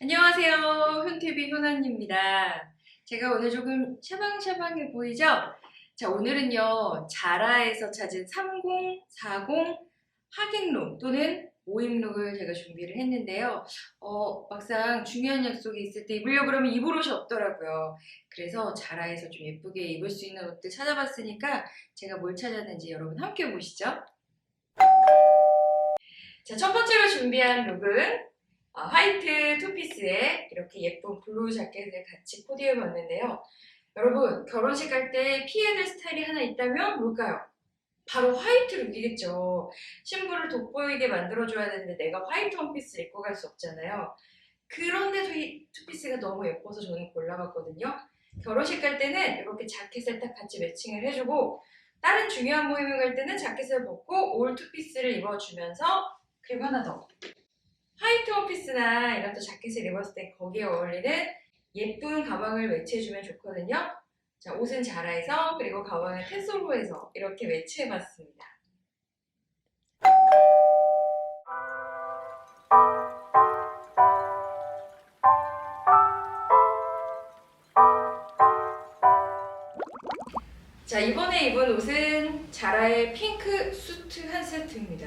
안녕하세요. 훈TV 훈언입니다. 제가 오늘 조금 샤방샤방해 보이죠? 자, 오늘은요, 자라에서 찾은 30, 40 하객룩 또는 모임룩을 제가 준비를 했는데요. 어, 막상 중요한 약속이 있을 때 입으려고 그러면 입을 옷이 없더라고요. 그래서 자라에서 좀 예쁘게 입을 수 있는 옷들 찾아봤으니까 제가 뭘 찾았는지 여러분 함께 보시죠. 자, 첫 번째로 준비한 룩은 어, 화이트 투피스에 이렇게 예쁜 블루 자켓을 같이 코디해 봤는데요. 여러분, 결혼식 갈 때 피해야 될 스타일이 하나 있다면 뭘까요? 바로 화이트 룩이겠죠. 신부를 돋보이게 만들어줘야 되는데 내가 화이트 원피스를 입고 갈 수 없잖아요. 그런데도 이 투피스가 너무 예뻐서 저는 골라봤거든요. 결혼식 갈 때는 이렇게 자켓을 딱 같이 매칭을 해주고 다른 중요한 모임을 갈 때는 자켓을 벗고 올 투피스를 입어주면서 그리고 하나 더 화이트 원피스나 이런 또 자켓을 입었을 때 거기에 어울리는 예쁜 가방을 매치해주면 좋거든요. 자, 옷은 자라에서 그리고 가방은 테솔로에서 이렇게 매치해봤습니다. 자, 이번에 입은 옷은 자라의 핑크 수트 한 세트입니다.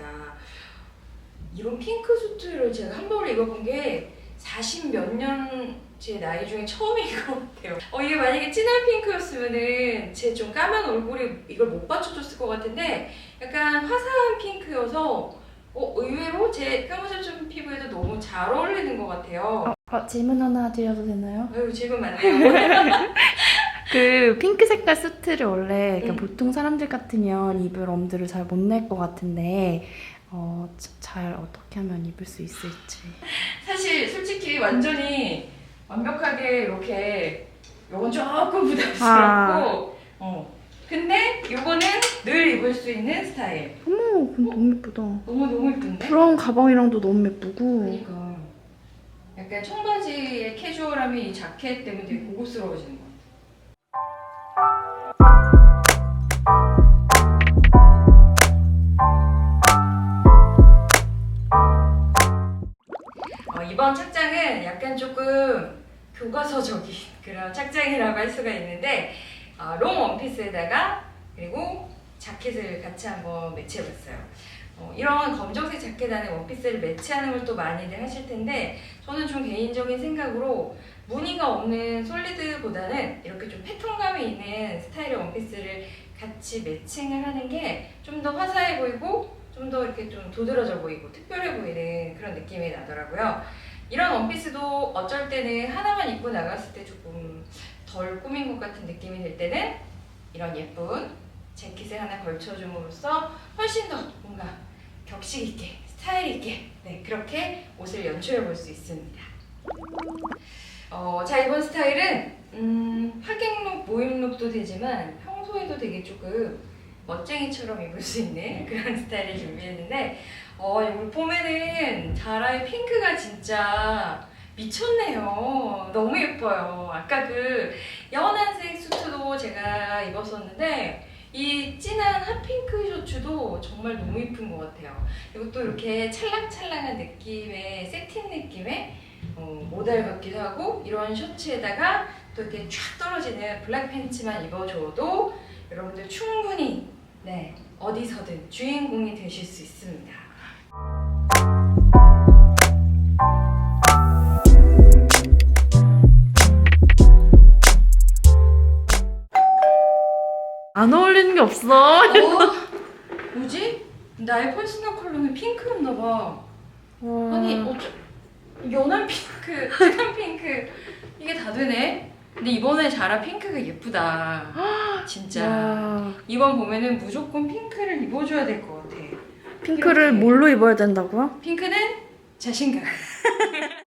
이런 핑크 수트를 제가 한 벌을 입어본 게 40 몇 년 제 나이 중에 처음인 것 같아요. 어, 이게 만약에 진한 핑크였으면은 제 좀 까만 얼굴이 이걸 못 받쳐줬을 것 같은데 약간 화사한 핑크여서 어, 의외로 제 까무잡잡한 피부에도 너무 잘 어울리는 것 같아요. 어, 질문 하나 드려도 되나요? 아유, 질문 많네요. 그 핑크 색깔 수트를 원래 그러니까 음. 보통 사람들 같으면 입을 엄두를 잘 못 낼 것 같은데 어, 자- 잘 어떻게 하면 입을 수 있을지. 사실 솔직히 완전히 완벽하게 이렇게 요건 조금 부담스럽고 어. 근데 요거는 늘 입을 수 있는 스타일. 어머, 그건 너무 예쁘다. 너무 너무 예쁜데? 브라운 가방이랑도 너무 예쁘고. 그러니까 약간 청바지의 캐주얼함이 이 자켓 때문에 되게 고급스러워지는 것 같아. 어, 이번 착장은 약간 조금 교과서적인 그런 착장이라고 할 수가 있는데 어, 롱 원피스에다가 그리고 자켓을 같이 한번 매치해봤어요. 어, 이런 검정색 자켓 안에 원피스를 매치하는 걸 또 많이들 하실 텐데 저는 좀 개인적인 생각으로 무늬가 없는 솔리드보다는 이렇게 좀 패턴감이 있는 스타일의 원피스를 같이 매칭을 하는 게 좀 더 화사해 보이고 좀 더 이렇게 좀 도드라져 보이고 특별해 보이는 그런 느낌이 나더라고요. 이런 원피스도 어쩔 때는 하나만 입고 나갔을 때 조금 덜 꾸민 것 같은 느낌이 들 때는 이런 예쁜 재킷을 하나 걸쳐줌으로써 훨씬 더 뭔가 격식 있게 스타일 있게 네 그렇게 옷을 연출해 볼 수 있습니다. 어, 자 이번 스타일은 음, 하객룩, 모임룩도 되지만 평소에도 되게 조금 멋쟁이처럼 입을 수 있는 그런 스타일을 준비했는데 어, 여기 보면은 자라의 핑크가 진짜 미쳤네요. 너무 예뻐요. 아까 그 연한색 수트도 제가 입었었는데 이 진한 핫핑크 셔츠도 정말 너무 예쁜 것 같아요. 또 이렇게 찰랑찰랑한 느낌의 세틴 느낌의 어, 모델 같기도 하고 이런 셔츠에다가 또 이렇게 쫙 떨어지는 블랙 팬츠만 입어줘도 여러분들 충분히 네 어디서든 주인공이 되실 수 있습니다. 안 어울리는 게 없어. 어? 뭐지? 나의 퍼스널 컬러는 핑크였나 봐. 아니 어쩌 연한 핑크, 진한 핑크 이게 다 되네. 근데 이번에 자라 핑크가 예쁘다. 진짜 와, 이번 봄에는 무조건 핑크를 입어줘야 될 것 같아. 핑크를 이렇게. 뭘로 입어야 된다고요? 핑크는 자신감.